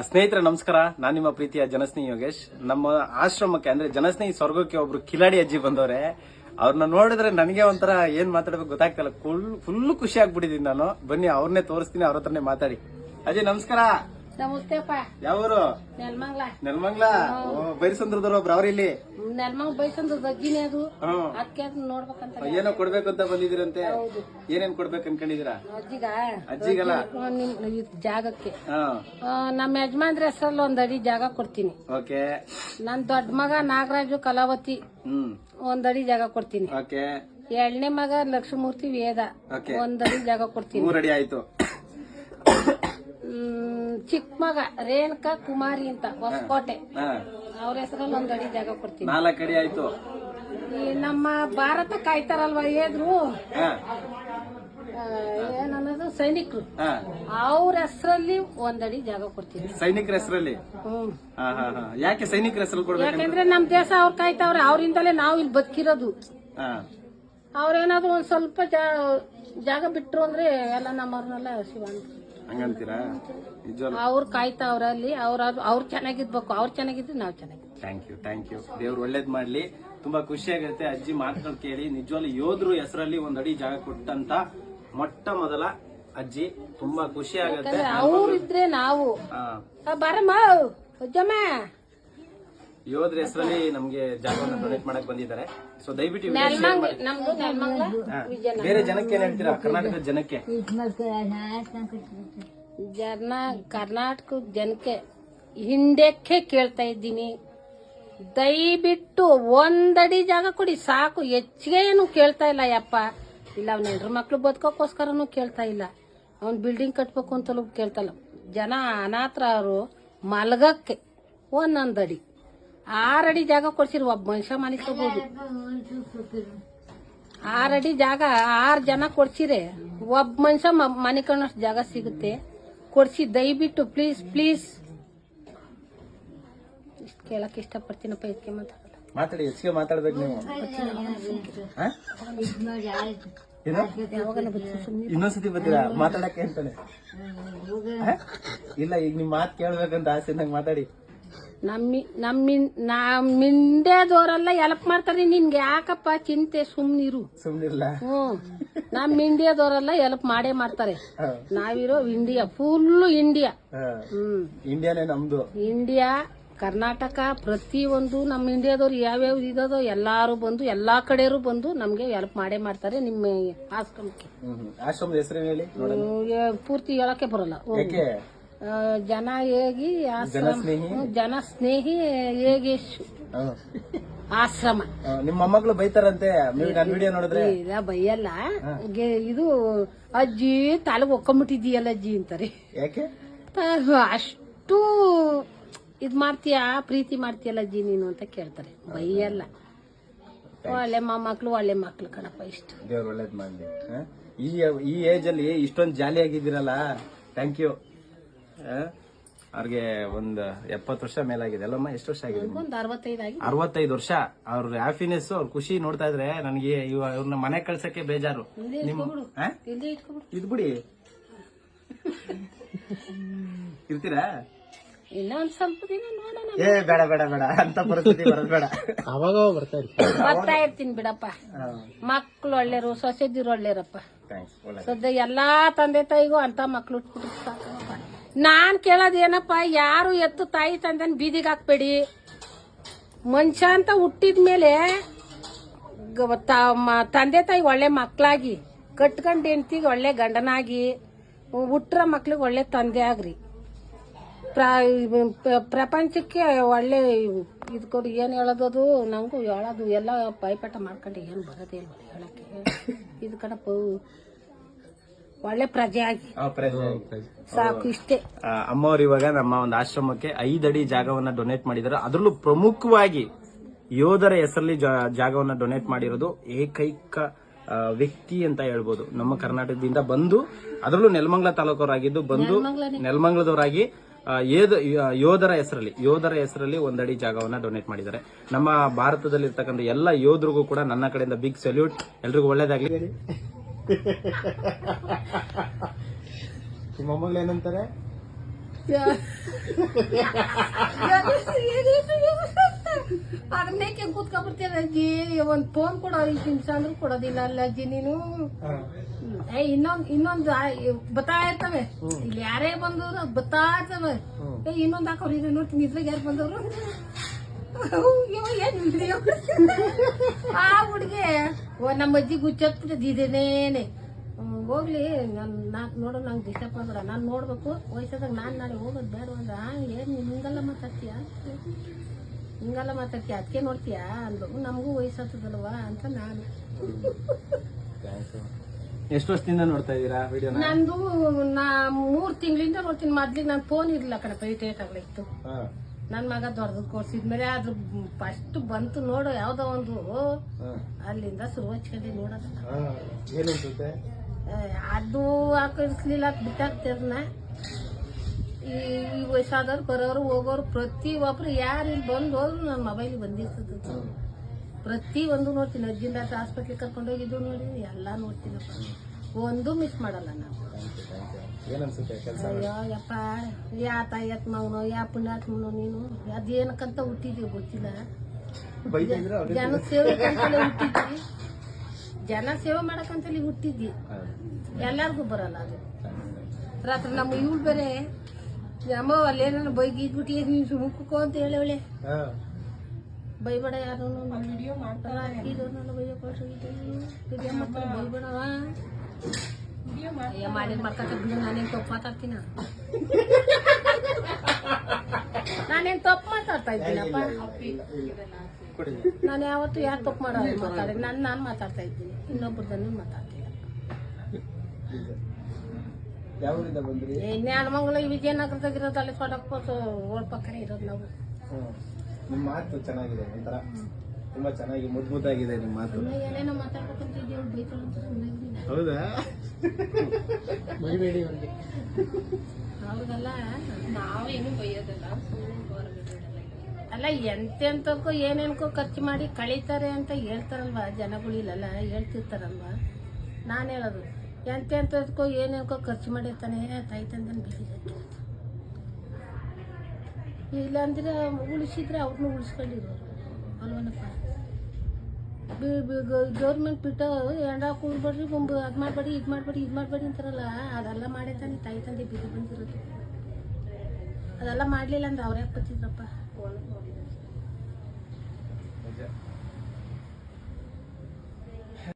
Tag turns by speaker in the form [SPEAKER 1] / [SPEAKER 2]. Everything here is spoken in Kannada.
[SPEAKER 1] ಸ್ನೇಹಿತರೆ, ನಮಸ್ಕಾರ. ನಾನು ನಿಮ್ಮ ಪ್ರೀತಿಯ ಜನಸ್ನೇಹಿ ಯೋಗೇಶ್. ನಮ್ಮ ಆಶ್ರಮಕ್ಕೆ, ಅಂದ್ರೆ ಜನಸ್ನೇಹಿ ಸ್ವರ್ಗಕ್ಕೆ ಒಬ್ರು ಕಿಲಾಡಿ ಅಜ್ಜಿ ಬಂದವ್ರೆ. ಅವ್ರನ್ನ ನೋಡಿದ್ರೆ ನನಗೆ ಒಂಥರ ಏನ್ ಮಾತಾಡ್ಬೇಕು ಗೊತ್ತಾಗ್ತಿಲ್ಲ. ಫುಲ್ ಖುಷಿ ಆಗ್ಬಿಟ್ಟಿದ್ದೀನಿ ನಾನು. ಬನ್ನಿ ಅವ್ರನ್ನೇ ತೋರಿಸ್ತೀನಿ, ಅವ್ರ ಹತ್ರನೇ ಮಾತಾಡಿ. ಅಜ್ಜಿ, ನಮಸ್ಕಾರ.
[SPEAKER 2] ನಮಸ್ತೆಪ್ಪ
[SPEAKER 1] ಯಾವೂರು?
[SPEAKER 2] ನೆಲ್ಮಂಗ್ಲ.
[SPEAKER 1] ನೆಲಮಂಗ್ಲ? ಬೈರಸಂದ್ರದವ್ರು ಒಬ್ರು ಅವ್ರಿಲ್ಲಿ
[SPEAKER 2] ನೆಲ್ಮಂಗ್ ಬೈಸಂದ್ರ ದಗ್ಗಿನೇ ಅದು. ಅದಕ್ಕೆ ಅದನ್ನ ನೋಡ್ಬೇಕಂತ
[SPEAKER 1] ಏನೋ ಕೊಡ್ಬೇಕಂತ ಬಂದಿದ್ದೀರಂತೆ. ಏನೇನ್ ಕೊಡ್ಬೇಕು ಅನ್ಕೊಂಡಿದೀರಾ
[SPEAKER 2] ಅಜ್ಜಿಗ?
[SPEAKER 1] ಅಜ್ಜಿಗಲ್ಲ?
[SPEAKER 2] ನಿಮ್ ಈ ಜಾಗಕ್ಕೆ.
[SPEAKER 1] ಹಾ.
[SPEAKER 2] ಆ, ನಮ್ಮ ಯಜಮಾನ್ರ ಹೆಸರಲ್ಲಿ ಒಂದ್ ಅಡಿ ಜಾಗ ಕೊಡ್ತೀನಿ.
[SPEAKER 1] ಓಕೆ.
[SPEAKER 2] ನನ್ ದೊಡ್ಡ ಮಗ ನಾಗರಾಜು ಕಲಾವತಿ
[SPEAKER 1] ಹ್ಮ್
[SPEAKER 2] ಒಂದ್ ಅಡಿ ಜಾಗ ಕೊಡ್ತೀನಿ.
[SPEAKER 1] ಓಕೆ.
[SPEAKER 2] ಎರಡನೇ ಮಗ ಲಕ್ಷ್ಮೂರ್ತಿ ವೇದ
[SPEAKER 1] ಓಕೆ.
[SPEAKER 2] ಒಂದ್ ಅಡಿ ಜಾಗ ಕೊಡ್ತೀನಿ.
[SPEAKER 1] ಮೂರಡಿ ಆಯ್ತು.
[SPEAKER 2] ಚಿಕ್ಕ ಮಗ ರೇಣುಕಾ ಕುಮಾರಿ ಅಂತ ಹೊಸಕೋಟೆ. ಅವ್ರ ಹೆಸರಲ್ಲಿ ಒಂದ್ ಅಡಿ ಜಾಗ ಕೊಡ್ತೀನಿ.
[SPEAKER 1] ನಾಲ್ಕು ಅಡಿ ಆಯ್ತು.
[SPEAKER 2] ಈ ನಮ್ಮ ಭಾರತ ಕಾಯ್ತಾರಲ್ವಾ ಏದ್ರು? ಏನನ್ನೋದು ಸೈನಿಕರು. ಅವ್ರ ಹೆಸರಲ್ಲಿ ಒಂದಡಿ ಜಾಗ ಕೊಡ್ತೀನಿ.
[SPEAKER 1] ಸೈನಿಕರ ಹೆಸರಲ್ಲಿ? ಯಾಕೆ ಸೈನಿಕರ ಹೆಸರು
[SPEAKER 2] ಯಾಕಂದ್ರೆ ನಮ್ ದೇಶ ಅವ್ರು ಕಾಯ್ತಾವ್ರೆ ಅವರಿಂದಲೇ ನಾವು ಇಲ್ಲಿ ಬದುಕಿರೋದು. ಅವ್ರೇನಾದ್ರು ಒಂದ್ ಸ್ವಲ್ಪ ಜಾ- ಜಾಗ ಬಿಟ್ರು ಅಂದ್ರೆ ಎಲ್ಲ ನಮ್ಮವ್ರನ್ನೆಲ್ಲ ಶಿವ
[SPEAKER 1] ಹಂಗಂತೀರಾ
[SPEAKER 2] ಅವ್ರು ಕಾಯ್ತಾವ್ರ ಅಲ್ಲಿ ಅವ್ರ ಅವ್ರು ಚೆನ್ನಾಗಿದ್ಬೇಕು ಅವ್ರು ಚೆನ್ನಾಗಿದ್ರೆ ನಾವು ಚೆನ್ನಾಗಿ
[SPEAKER 1] ಥ್ಯಾಂಕ್ ಯು ಥ್ಯಾಂಕ್ ಯು ದೇವ್ರು ಒಳ್ಳೇದ್ ಮಾಡ್ಲಿ. ತುಂಬಾ ಖುಷಿ ಆಗುತ್ತೆ ಅಜ್ಜಿ ಮಾತುಗಳು ಕೇಳಿ. ನಿಜವಾಗ್ಲೂ ಯೋಧರು ಹೆಸರಲ್ಲಿ ಒಂದ್ ಅಡಿ ಜಾಗ ಕೊಟ್ಟಂತ ಮೊಟ್ಟ ಮೊದಲ ಅಜ್ಜಿ. ತುಂಬಾ ಖುಷಿ ಆಗುತ್ತೆ.
[SPEAKER 2] ಅವ್ರಿದ್ರೆ ನಾವು.
[SPEAKER 1] ಹಾ.
[SPEAKER 2] ಬಾರಮ್ಮ ಅಜ್ಜಮ್ಮ
[SPEAKER 1] ಯೋಧರ ಹೆಸರಲ್ಲಿ ನಮ್ಗೆ ಜಾಗವನ್ನು ಡೊನೇಟ್ ಮಾಡಕ್ ಬಂದಿದ್ದಾರೆ. ಸೊ ದಯವಿಟ್ಟು ಈ video share ಮಾಡಿ.
[SPEAKER 2] ನಮ್ದು ನೆಲ್ಮಂಗ್ಲ
[SPEAKER 1] ಹಾ. ಬೇರೆ ಜನಕ್ಕೆ ಏನ್ ಹೇಳ್ತೀರಾ? ಕರ್ನಾಟಕದ ಜನಕ್ಕೆ?
[SPEAKER 2] ಜನ ಕರ್ನಾಟಕದ ಜನಕ್ಕೆ ಹಿಂದಕ್ಕೆ ಕೇಳ್ತಾ ಇದ್ದೀನಿ. ದಯವಿಟ್ಟು ಒಂದಡಿ ಜಾಗ ಕೊಡಿ. ಸಾಕು ಹೆಚ್ಚಿಗೆ ಏನು ಕೇಳ್ತಾ ಇಲ್ಲ ಯಪ್ಪ. ಇಲ್ಲ ಅವ್ನ ಎಲ್ರ ಮಕ್ಳು ಬದುಕೋಕ್ಕೋಸ್ಕರನು ಕೇಳ್ತಾ ಇಲ್ಲ. ಅವ್ನ್ ಬಿಲ್ಡಿಂಗ್ ಕಟ್ಬೇಕು ಅಂತಲೂ ಕೇಳ್ತಾ ಇಲ್ಲ. ಜನ ಅನಾಥರ ಅವರು ಮಲಗಕ್ಕೆ ಒಂದೊಂದಡಿ. ಆರಡಿ ಜಾಗ ಕೊಡ್ಸಿರಿ, ಒಬ್ಬ ಮನುಷ್ಯ ಮನಿಸ್ಕೋಬಹುದು ಆರಡಿ ಜಾಗ, ಆರ್ ಜನ ಕೊಡ್ಸಿರೆ. ಒಬ್ಬ ಮನುಷ್ಯ ಮನೆ ಜಾಗ ಸಿಗುತ್ತೆ. ಕೊಡ್ಸಿ, ದಯವಿಟ್ಟು ಪ್ಲೀಸ್ ಪ್ಲೀಸ್ ಇಷ್ಟು ಕೇಳಕ್ ಇಷ್ಟಪಡ್ತೀನಪ್ಪ ಇದಕ್ಕೆ
[SPEAKER 1] ಮಾತಾಡಿ, ಹೆಚ್ಚಿಗೆ ಮಾತಾಡ್ಬೇಕು ನೀವು. ಇನ್ನೊಂದ್ಸತಿ ಬರ್ತೀರಾ? ಮಾತಾಡಕ್ಕೆ ಅಂತಾನೆ. ಇಲ್ಲ, ಈಗ ನಿಮ್ ಮಾತು ಕೇಳ್ಬೇಕಂತ ಆಸೆ ಮಾತಾಡಿ.
[SPEAKER 2] ನಮ್ಮಿ ನಮ್ಮಿ ನಮ್ಮಿಂಡ್ಯಾದವರೆಲ್ಲ ಎಲ್ಪ್ ಮಾಡ್ತಾರೆ. ನಿನ್ಗೆ ಯಾಕಪ್ಪ ಚಿಂತೆ? ಸುಮ್ನಿರು.
[SPEAKER 1] ಸುಮ್ನಿಲ್ಲ
[SPEAKER 2] ಹ್ಮ್ ನಮ್ಮ ಇಂಡಿಯಾದವರೆಲ್ಲ ಎಲ್ಪ್ ಮಾಡೇ ಮಾಡ್ತಾರೆ. ನಾವಿರೋ ಇಂಡಿಯಾ ಫುಲ್ ಇಂಡಿಯಾ ಹ್ಮ್
[SPEAKER 1] ಇಂಡಿಯಾನೇ ನಮ್ದು.
[SPEAKER 2] ಇಂಡಿಯಾ ಕರ್ನಾಟಕ ಪ್ರತಿಯೊಂದು ನಮ್ಮ ಇಂಡಿಯಾದವ್ರು ಯಾವ್ಯಾವ ಇದೋ ಎಲ್ಲಾರು ಬಂದು ಎಲ್ಲಾ ಕಡೆಯವರು ಬಂದು ನಮ್ಗೆ ಹೆಲ್ಪ್ ಮಾಡೇ ಮಾಡ್ತಾರೆ ನಿಮ್ಮ ಆಶ್ರಮಕ್ಕೆ.
[SPEAKER 1] ಆಶ್ರಮದ ಹೆಸರು ಹೇಳಿ? ನೋಡೋಣ.
[SPEAKER 2] ಹ್ಮ್, ಏ- ಪೂರ್ತಿ ಹೇಳಕ್ಕೆ ಬರಲ್ಲ. ಹ್ಮ್.
[SPEAKER 1] ಯಾಕೆ?
[SPEAKER 2] ಆ, ಜನ ಹೇಗಿ ಆಶ್ರಮ
[SPEAKER 1] ಜನಸ್ನೇಹಿ?
[SPEAKER 2] ಹೇಗೆ ಜನಸ್ನೇಹಿ ಹೇಗೇಶ್
[SPEAKER 1] ಹಾ.
[SPEAKER 2] ಆಶ್ರಮ.
[SPEAKER 1] ನಿಮ್ಮ ಮೊಮ್ಮಗಳು ಬೈತಾರಂತೆ. ನೀವು ನನ್ನ ವಿಡಿಯೋ ನೋಡಿದ್ರೆ.
[SPEAKER 2] ಇಲ್ಲ ಬೈಯಲ್ಲ. ಗೆ- ಇದು ಅಜ್ಜಿ ತಲೆಗೆ ಒಕ್ಕೊಂಬಿಟ್ಟಿದೀಯಲ್ಲ ಅಜ್ಜಿ ಅಂತಾರೆ.
[SPEAKER 1] ಯಾಕೆ?
[SPEAKER 2] ತ- ಅಷ್ಟು ಇದ್ ಮಾಡ್ತೀಯ ಪ್ರೀತಿ ಮಾಡ್ತೀಯಲ್ಲ ಅಜ್ಜಿ ನೀನು ಅಂತ ಕೇಳ್ತಾರೆ. ಬೈಯಲ್ಲ. ಒಳ್ಳೆ ಮೊಮ್ಮಕ್ಳು ಒಳ್ಳೆ ಮಕ್ಳು ಕಣಪ್ಪ ಇಷ್ಟು.
[SPEAKER 1] ದೇವ್ರು ಒಳ್ಳೇದ್ ಮಾಡಿ ಹಾ? ಈ ಈ ಏಜ್ ಅಲ್ಲಿ ಇಷ್ಟೊಂದು ಜಾಲಿ ಆಗಿದ್ದೀರಲ್ಲ ಥ್ಯಾಂಕ್ ಯು ಅವ್ರಿಗೆ ಒಂದ್ ಎಪ್ಪತ್ತು ವರ್ಷ ಮೇಲಾಗಿದೆ. ಅಲ್ಲಮ್ಮ ಎಷ್ಟು ವರ್ಷ ಆಗಿದೆ
[SPEAKER 2] ಒಂದು ಅರವತ್ತೈದು ಆಗಿ
[SPEAKER 1] ಅರವತ್ತೈದು ವರ್ಷ. ಅವ್ರ ಹ್ಯಾಪಿನೆಸ್ ಅವ್ರ ಖುಷಿ ನೋಡ್ತಾ ಇದ್ರೆ ನನಗೆ ಇವ ಇವ್ರನ್ನ ಮನೆ ಕಳ್ಸಕ್ಕೆ ಬೇಜಾರು. ನಿಮ್
[SPEAKER 2] ಇಟ್ಕೊಬಿಡು.
[SPEAKER 1] ಇದ್ ಬಿಡಿ ಇರ್ತೀರಾ?
[SPEAKER 2] ಇನ್ನೊಂದ್ ಸ್ವಲ್ಪ ದಿನ ನೋಡೋಣ.
[SPEAKER 1] ಏ ಬೇಡ ಬೇಡ ಬೇಡ. ಅಂತ ಪರಿಸ್ಥಿತಿ ಬರೋದ್ ಬೇಡ. ಅವಾಗ ಬರ್ತಾ
[SPEAKER 2] ಬರ್ತಾ ಇರ್ತೀನಿ ಬಿಡಪ್ಪ. ಮಕ್ಳು ಒಳ್ಳೇರು ಸೊಸೆದಿರು ಒಳ್ಳೇರಪ್ಪ
[SPEAKER 1] ಥ್ಯಾಂಕ್ಸ್ ಒಳ್ಳೆ
[SPEAKER 2] ಸದ್ಯ ಎಲ್ಲಾ ತಂದೆ ತಾಯಿಗೂ ಅಂತ ಮಕ್ಳು ಉಟ್ಬಿಟ್ಟು ನಾನ್ ಕೇಳೋದ್ ಏನಪ್ಪ, ಯಾರು ಎತ್ತು ತಾಯಿ ತಂದೆ ಬೀದಿಗೆ ಹಾಕ್ಬೇಡಿ. ಮನುಷ್ಯ ಅಂತ ಹುಟ್ಟಿದ್ಮೇಲೆ ಗ- ತ- ಮ- ತಂದೆ ತಾಯಿ ಒಳ್ಳೆ ಮಕ್ಳಾಗಿ, ಕಟ್ಕೊಂಡ್ ಹೆಂಡ್ತಿಗೆ ಒಳ್ಳೆ ಗಂಡನಾಗಿ ಹುಟ್ಟ್ರ ಮಕ್ಳಿಗೆ ಒಳ್ಳೆ ತಂದೆ ಆಗ್ರಿ. ಪ್ರ- ಪ್ರ- ಪ್ರಪಂಚಕ್ಕೆ ಒಳ್ಳೆ ಇದು ಕೊಡಿ, ಏನ್ ಹೇಳೋದದು ನಂಗೂ ಹೇಳೋದು, ಎಲ್ಲ ಪೈಪಾಟ ಮಾಡ್ಕೊಂಡು ಏನು ಬರೋದೇ ಇಲ್ಲ ಹೇಳಕ್ಕೆ. ಇದು ಒಳ್ಳೆ ಪ್ರಜೆ ಆಗಿ. ಸಾಕು ಇಷ್ಟೇ.
[SPEAKER 1] ಅಮ್ಮವ್ರು ಇವಾಗ ನಮ್ಮ ಒಂದು ಆಶ್ರಮಕ್ಕೆ ಐದಡಿ ಜಾಗವನ್ನ ಡೊನೇಟ್ ಮಾಡಿದ್ದಾರೆ ಅದರಲ್ಲೂ ಪ್ರಮುಖವಾಗಿ ಯೋಧರ ಹೆಸರಲ್ಲಿ ಜಾಗವನ್ನ ಡೊನೇಟ್ ಮಾಡಿರೋದು ಏಕೈಕ ವ್ಯಕ್ತಿ ಅಂತ ಹೇಳ್ಬೋದು. ನಮ್ಮ ಕರ್ನಾಟಕದಿಂದ ಬಂದು ಅದರಲ್ಲೂ ನೆಲಮಂಗಲ ತಾಲೂಕವರಾಗಿದ್ದು ಬಂದು ನೆಲಮಂಗಲದವರಾಗಿ ಯೋಧರ ಹೆಸರಲ್ಲಿ ಯೋಧರ ಹೆಸರಲ್ಲಿ ಒಂದಡಿ ಜಾಗವನ್ನ ಡೊನೇಟ್ ಮಾಡಿದ್ದಾರೆ. ನಮ್ಮ ಭಾರತದಲ್ಲಿ ಇರ್ತಕ್ಕಂಥ ಎಲ್ಲ ಯೋಧರಿಗೂ ಕೂಡ ನನ್ನ ಕಡೆಯಿಂದ ಬಿಗ್ ಸಲ್ಯೂಟ್ ಎಲ್ರಿಗೂ ಒಳ್ಳೇದಾಗ್ಲಿ. ನಿಮ್ಮ ಮೊಮ್ಮಗಳು ಏನಂತಾರೆ?
[SPEAKER 2] ಅದನ್ನೇಕೆ ಕೂತ್ಕೊಬಿಡ್ತೀರ ಅಜ್ಜಿ? ಒಂದ್ ಫೋನ್ ಕೊಡೋ ಐದು ನಿಮಿಷ ಅಂದ್ರೂ ಕೊಡೋದಿಲ್ಲ ಅಲ್ಲ ಅಜ್ಜಿ ನೀನು? ಏ ಇನ್ನೊಂದ್ ಇನ್ನೊಂದ್ ಬತ್ತಾ ಇರ್ತವೆ. ಇಲ್ಲಿ ಯಾರೇ ಬಂದವ್ರು ಬತ್ತಾ ಇರ್ತವೆ. ಏ ಇನ್ನೊಂದ್ ಹಾಕೋರು ಇದು ನೋಡ್ತೀನಿ ಇದ್ರಾಗ ಯಾರು ಬಂದವ್ರು? ಏನ್ ಆ ಹುಡ್ಗಿ. ನಮ್ಮ ಅಜ್ಜಿ ಇದೇನೇನೆ. ಹ್ಮ್, ಹೋಗ್ಲಿ ನನ್ ನಾಕ್ ನೋಡೋ ನಂಗೆ ಡಿಸ್ಟರ್ಬ್ ಮಾಡ್ಬೇಡ ನಾನು ನೋಡ್ಬೇಕು ವಯಸ್ಸಾದಾಗ ನಾನು ನಾಳೆ ಹೋಗೋದು ಬೇಡ ಅಂದ್ರೆ ಏನು ಹಿಂಗೆಲ್ಲ ಮಾತಾಡ್ತೀಯ? ಹಿಂಗೆಲ್ಲ ಮಾತಾಡ್ತೀಯ? ಅದಕ್ಕೆ ನೋಡ್ತೀಯ ಅಂದ್ರು ನಮಗೂ ವಯಸ್ಸಾಗ್ತದಲ್ವಾ ಅಂತ ನಾನು.
[SPEAKER 1] ಎಷ್ಟು ವರ್ಷದಿಂದ ನೋಡ್ತಾ ಇದ್ದೀರಾ ವಿಡಿಯೋ
[SPEAKER 2] ನಂದು ನಾ ಮೂರು ತಿಂಗಳಿಂದ ನೋಡ್ತೀನಿ. ಮೊದ್ಲಿಗೆ ನಾನು ಫೋನ್ ಇರ್ಲಿಲ್ಲ ಕಣಪ್ಪ ಇಟ್ಟು ಆಗಲಿತ್ತು ನನ್ನ ಮಗ ದೊಡ್ಡದ್ ಕೊಡ್ಸಿದ್ಮೇಲೆ ಅದ್ರ ಫಸ್ಟ್ ಬಂತು ನೋಡು ಯಾವ್ದೋ ಒಂದು. ಅಲ್ಲಿಂದ ಶುರು ಹಚ್ಕೊಂಡಿ ನೋಡೋದ ಅದು ಹಾಕಿಸ್ಲಿಲ್ಲ ಬಿಟ್ಟಾಕ್ತಿರ್ನ ಈ ಈ ವಯಸ್ಸಾದವ್ರು ಬರೋರು ಹೋಗೋರು ಪ್ರತಿ ಒಬ್ರು ಯಾರು ಇಲ್ಲಿ ಬಂದು ಹೋದ್ರು ನನ್ನ ಮೊಬೈಲ್ ಬಂದಿರ್ತದ. ಪ್ರತಿ ಒಂದು ನೋಡ್ತೀನಿ ಅಜ್ಜಿಂದ ಹಾಸ್ಪಿಟ್ಲಿಗೆ ಕರ್ಕೊಂಡೋಗಿದ್ದು ನೋಡಿ ಎಲ್ಲ ನೋಡ್ತೀನಪ್ಪ. ಒಂದು ಮಿಸ್ ಮಾಡಲ್ಲ ನಾವು.
[SPEAKER 1] ಏನನ್ಸುತ್ತೆ ಕೆಲಸ?
[SPEAKER 2] ಅಯ್ಯೋ ಯಪ್ಪ ಯಾ ತಾಯತ್ ಮಗನು ಯಾ ಪುಣ್ಯಾತ್ಮನೋ ನೀನು? ಅದೇನಕ್ಕಂತ ಹುಟ್ಟಿದೀವಿ ಗೊತ್ತಿಲ್ಲ. ಜನ ಸೇವೆ ಹುಟ್ಟಿದ್ವಿ. ಜನ ಸೇವೆ ಮಾಡಕ್ಕಂತಲೇ ಹುಟ್ಟಿದ್ವಿ. ಎಲ್ಲಾರ್ಗು ಬರಲ್ಲ ಅದು. ರಾತ್ರಿ ನಮ್ಮ ಇವಳು ಬೇರೆ ಅಮ್ಮ ಅಲ್ಲೇನ ಬೈಗಿದ್ಬಿಟ್ಟು ನೀನು ಸುಮುಕ್ಕೋ ಅಂತ ಹೇಳವಳೆ. ಬೈಬೇಡ ಯಾರು ವಿಡಿಯೋ ಮಾಡ್ತಾರ ಇದು ನನ್ನ ಬೈಯೋ ವಿಡಿಯೋ ಮಾಡ್ತಾರೆ ಬೈಬೇಡವ ಅಯ್ಯ ಮಾಡಿ ಮಾಡ್ಕೊತ ಬಿಡು ನಾನೇನ್ ತಪ್ಪು ಮಾತಾಡ್ತೀನ? ನಾನೇನ್ ತಪ್ಪು ಮಾತಾಡ್ತಾ ಇದ್ದೀನಪ್ಪ? ನಾನು ಯಾವತ್ತು ಯಾರು ತಪ್ಪು ಮಾಡೋದು ಮಾತಾಡಿ ನಾನು ನಾನು ಮಾತಾಡ್ತಾ ಇದ್ದೀನಿ ಇನ್ನೊಬ್ರದನ್ನು ಏ ಜ್ಞಾನಮಂಗಲ ಈ ವಿಜಯನಗರದಾಗಿರೋದು ಅಲ್ಲಿ ಸೊಡಕ್ಕೋಸು ಓಡ್ ಪಕ್ಕನೇ ಇರೋದು ನಾವು.
[SPEAKER 1] ನಿಮ್ಮ ಮಾತು ಚೆನ್ನಾಗಿದೆ ಒಂಥರ. ತುಂಬಾ ಚೆನ್ನಾಗಿ ಮುದ್ದಾಗಿದೆ ನಿಮ್ಮ ಮಾತು.
[SPEAKER 2] ಏನೇನೋ ಮಾತಾಡ್ಬೇಕಂತ ಇದ್ದೀವಿ.
[SPEAKER 1] ಹೌದಾ? ಬೈಬೇಡಿ ಅವ್ರಿಗೆ.
[SPEAKER 2] ಹೌದಲ್ಲ ನಾವೇನು ಬೈಯೋದಲ್ಲ ಅಲ್ಲ ಎಂತೆಂತಕ್ಕೋ ಏನೇನ್ಕೋ ಖರ್ಚು ಮಾಡಿ ಕಳೀತಾರೆ ಅಂತ ಹೇಳ್ತಾರಲ್ವ ಜನಗಳಿಲ್ಲ ಹೇಳ್ತಿರ್ತಾರಲ್ವ? ನಾನು ಹೇಳೋದು ಎಂತೆಂತದಕ್ಕೋ ಏನೇನ್ಕೋ ಖರ್ಚು ಮಾಡಿರ್ತಾನೆ ತಾಯಿ ತಂದನ ಬಿಟ್ಟಿದ್ದಕ್ಕೆ ಇಲ್ಲಾಂದ್ರೆ ಉಳಿಸಿದ್ರೆ ಅವ್ರನ್ನೂ ಉಳಿಸ್ಕೊಂಡಿರೋರು. ಅಲ್ವನಪ್ಪ? ಗೌರ್ಮೆಂಟ್ ಬಿಟ್ಟು ಎಂಡ ಕೂಡ್ಬೇಡ್ರಿ ಗುಂಬು. ಅದು ಮಾಡಬೇಡಿ, ಇದು ಮಾಡಬೇಡಿ ಇದು ಮಾಡಬೇಡಿ ಅಂತಾರಲ್ಲ, ಅದೆಲ್ಲ ಮಾಡೇ ತಾನೆ ತಾಯಿ ತಂದೆ ಬಿದ್ದು ಬಂದಿರೋದು. ಅದೆಲ್ಲ ಮಾಡಲಿಲ್ಲ ಅಂದ್ರೆ ಅವ್ರು ಯಾಕೆ ಬರ್ತಿದ್ರಪ್ಪ